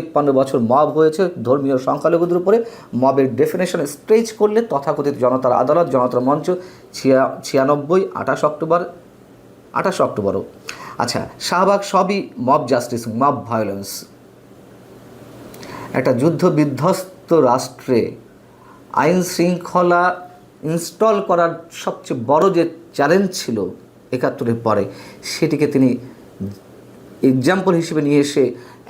তিপ্পান্ন বছর মব হয়েছে। ধর্মীয় সংখ্যালঘুদের উপরে মবের ডেফিনেশন স্ট্রেচ করলে তথাকথিত জনতার আদালত, জনতার মঞ্চ, ছিয়া, ছিয়ানব্বই, আঠাশ অক্টোবর, আঠাশ অক্টোবরও। আচ্ছা শাহবাগ সবই মব জাস্টিস মব ভায়োলেন্স একটা যুদ্ধ বিধ্বস্ত রাষ্ট্রে আইন শৃঙ্খলা ইনস্টল করার সবচেয়ে বড় যে চ্যালেঞ্জ ছিল একাত্তরের পরে, সেটিকে তিনি এক্সাম্পল হিসেবে নিয়ে এসে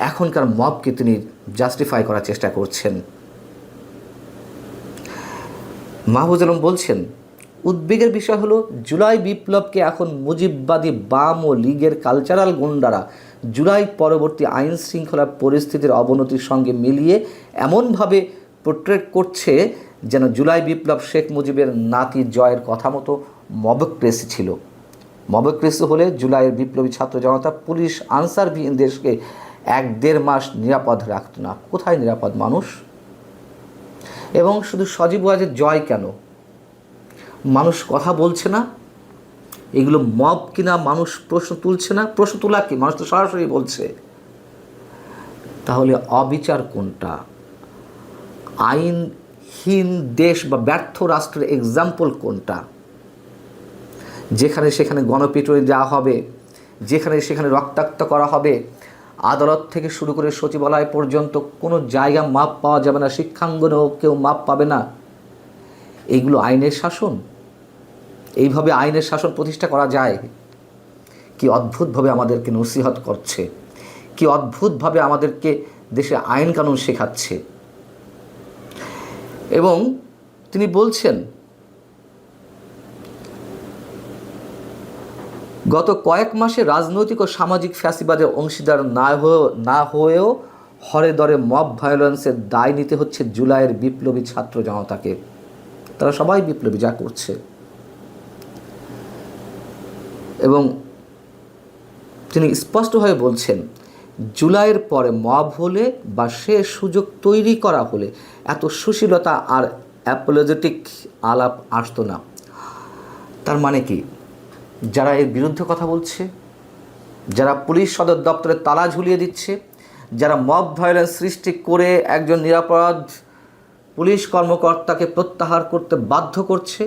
এখনকার মবকে তিনি জাস্টিফাই করার চেষ্টা করছেন। মাহবুজ আলম বলছেন, উদ্বেগের বিষয় হলো জুলাই বিপ্লবকে এখন মুজিববাদী বাম ও লীগের কালচারাল গুন্ডারা জুলাই পরবর্তী আইন শৃঙ্খলা পরিস্থিতির অবনতির সঙ্গে মিলিয়ে এমনভাবে পোর্ট্রেট করছে যেন জুলাই বিপ্লব শেখ মুজিবের নাতি জয়ের কথা মতো মবক্রেসি ছিল। মবক্রেসি হলে জুলাইয়ের বিপ্লবী ছাত্র জনতা, পুলিশ, আনসার দেশকে এক দেড় মাস নিরাপদ রাখত না। কোথায় নিরাপদ মানুষ? এবং শুধু সজীব ওয়াজের জয় কেন? মানুষ কথা বলছে না? এগুলো মব কিনা মানুষ প্রশ্ন তুলছে না? প্রশ্ন তোলা কি? মানুষ তো সরাসরি বলছে। তাহলে অবিচার কোনটা? আইনহীন দেশ বা ব্যর্থ রাষ্ট্রের এক্সাম্পল কোনটা? যেখানে সেখানে গণপিটুনি দেওয়া হবে, যেখানে সেখানে রক্তাক্ত করা হবে আদালত থেকে শুরু করে সচিবালয় পর্যন্ত কোনো জায়গা মাপ পাওয়া যাবে না শিক্ষাঙ্গনেও কেউ মাপ পাবে না। এইগুলো আইনের শাসন। এইভাবে আইনের শাসন প্রতিষ্ঠা করা যায়। কি অদ্ভুতভাবে আমাদেরকে নসিহত করছে। কি অদ্ভুতভাবে আমাদেরকে দেশে আইন কানুন শেখাচ্ছে। এবং তিনি বলছেন গত কয়েক মাসে রাজনৈতিক ও সামাজিক ফ্যাসিবাদের অংশীদার না হয়েও না হয়েও হরে দরে মব ভায়োলেন্সের দায় নিতে হচ্ছে জুলাইয়ের বিপ্লবী ছাত্র জনতাকে। তারা সবাই বিপ্লবী, যা করছে। এবং তিনি স্পষ্টভাবে বলছেন, জুলাইয়ের পরে মব হলে বা সে সুযোগ তৈরি করা হলে এত সুশীলতা আর অ্যাপোলজেটিক আলাপ আসতো না। তার মানে কি? যারা এর বিরুদ্ধে কথা বলছে, যারা পুলিশ সদর দপ্তরে তালা ঝুলিয়ে দিচ্ছে, যারা মব ভায়োলেন্স সৃষ্টি করে একজন নিরাপরাধ পুলিশ কর্মকর্তাকে প্রত্যাহার করতে বাধ্য করছে,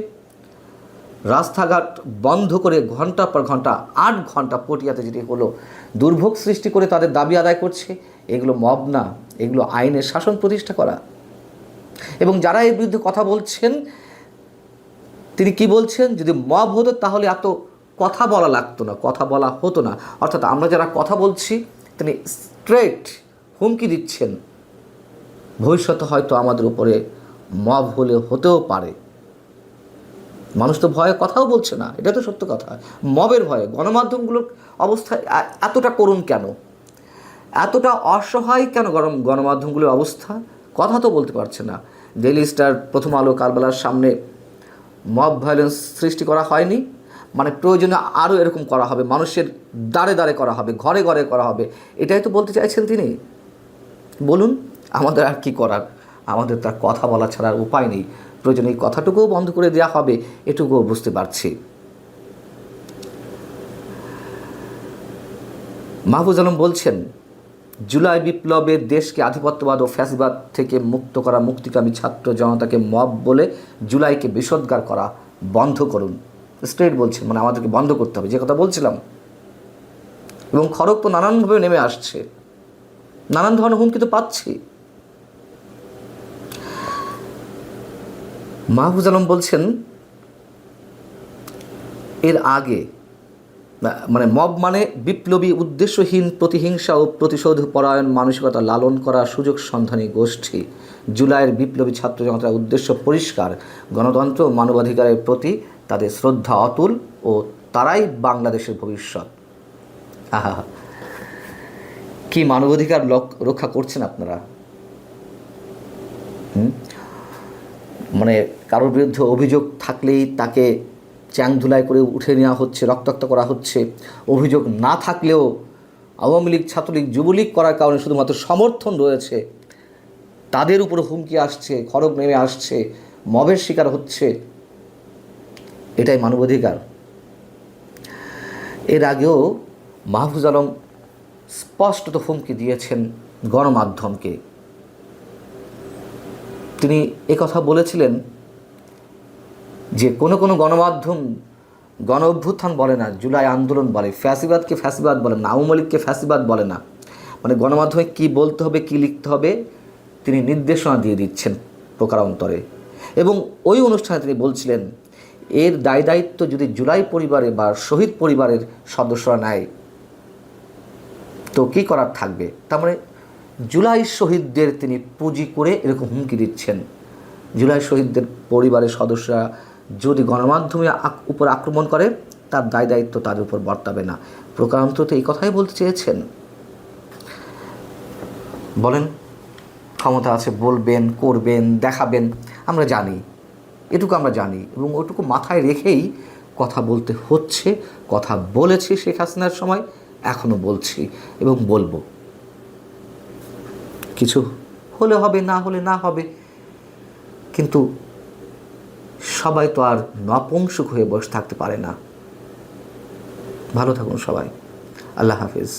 রাস্তাঘাট বন্ধ করে ঘণ্টা পর ঘণ্টা, আট ঘণ্টা পটিয়াতে যেটি হলো দুর্ভোগ সৃষ্টি করে তাদের দাবি আদায় করছে, এগুলো মব না, এগুলো আইনের শাসন প্রতিষ্ঠা করা। এবং যারা এর বিরুদ্ধে কথা বলছেন, তিনি কি বলছেন? যদি মব হতো তাহলে এত কথা বলা লাগতো না, কথা বলা হতো না। অর্থাৎ আমরা যারা কথা বলছি, তিনি স্ট্রেট হুমকি দিচ্ছেন। ভবিষ্যতে হয়তো আমাদের উপরে মব হলে হতেও পারে। মানুষ তো ভয়ে কথাও বলছে না, এটা তো সত্য কথা। মবের ভয়ে, গণমাধ্যমগুলোর অবস্থা এতটা করুন কেন? এতটা অসহায় কেন গরম, গণমাধ্যমগুলোর অবস্থা? কথা তো বলতে পারছে না। ডেইলি স্টার প্রথম আলো কারবালার সামনে মব ভায়োলেন্স সৃষ্টি করা হয়নি। মানে প্রয়োজনে আরও এরকম করা হবে, মানুষের দাঁড়ে দাঁড়ে করা হবে, ঘরে ঘরে করা হবে। এটাই তো বলতে চাইছেন তিনি। বলুন, আমাদের আর কি করার? আমাদের তার কথা বলা ছাড়া আর উপায় নেই। প্রয়োজনে এই কথাটুকুও বন্ধ করে দেওয়া হবে, এটুকুও বুঝতে পারছি। মাহফুজ আলম বলছেন, জুলাই বিপ্লবে দেশকে আধিপত্যবাদ ও ফ্যাসিবাদ থেকে মুক্ত করা মুক্তিকামী ছাত্র জনতাকে মব বলে জুলাইকে বিষোদ্গার করা বন্ধ করুন। স্ট্রেট বলছেন মানে আমাদেরকে বন্ধ করতে হবে, যে কথা বলছিলাম। এবং খড়গ তো নানানভাবে নেমে আসছে। নানান ধরনের হুমকি তো পাচ্ছি। মাহফুজ আলম বলছেন, এর আগে মানে মব মানে বিপ্লবী উদ্দেশ্যহীন প্রতিহিংসা ও প্রতিশোধ পরায়ণ মানসিকতা লালন করা সুযোগ সন্ধানী গোষ্ঠী। জুলাইয়ের বিপ্লবী ছাত্র জনতার উদ্দেশ্য পরিষ্কার। গণতন্ত্র মানবাধিকারের প্রতি তাদের শ্রদ্ধা অতুল ও তারাই বাংলাদেশের ভবিষ্যৎ। আহা কি মানবাধিকার রক্ষা করছেন আপনারা? মানে কারোর বিরুদ্ধে অভিযোগ থাকলেই তাকে চ্যাং ধুলাই করে উঠে নেওয়া হচ্ছে, রক্তাক্ত করা হচ্ছে। অভিযোগ না থাকলেও আওয়ামী লীগ, ছাত্রলীগ, যুবলীগ করার কারণে শুধুমাত্র সমর্থন রয়েছে। তাদের উপর হুমকি আসছে, খড়গ নেমে আসছে, মবের শিকার হচ্ছে। এটাই মানবাধিকার। এর আগেও মাহফুজ আলম স্পষ্টত হুমকি দিয়েছেন গণমাধ্যমকে। তিনি কথা বলেছিলেন যে কোনো কোনো গণমাধ্যম গণ অভ্যুত্থান বলে না, জুলাই আন্দোলন বলে, ফ্যাসিবাদকে ফ্যাসিবাদ বলে না, আওয়ামী লীগকে ফ্যাসিবাদ বলে না। মানে গণমাধ্যমে কী বলতে হবে, কী লিখতে হবে, তিনি নির্দেশনা দিয়ে দিচ্ছেন প্রকারান্তরে। এবং ওই অনুষ্ঠানে তিনি বলছিলেন এর দায় দায়িত্ব যদি জুলাই পরিবারে বা শহীদ পরিবারের সদস্যরা নেয়, তো কী করার থাকবে? তার মানে জুলাই শহীদদের তিনি পুঁজি করে এরকম হুমকি দিচ্ছেন। জুলাই শহীদদের পরিবারের সদস্যরা যদি গণমাধ্যমে উপর আক্রমণ করে, তার দায় দায়িত্ব তাদের উপর বর্তাবে না। প্রকারান্তত এই কথাই বলতে চেয়েছেন। বলেন, ক্ষমতা আছে, বলবেন, করবেন, দেখাবেন, আমরা জানি। এটুকু আমরা জানি এবং ওটুকু মাথায় রেখেই কথা বলতে হচ্ছে, কথা বলেছি শেখ হাসিনার সময় এখনও বলছি এবং বলব। কিছু হলে হবে, না হলে না হবে, কিন্তু সবাই তো আর নপুংসুক হয়ে বসে থাকতে পারে না। ভালো থাকুন সবাই। আল্লাহ হাফিজ।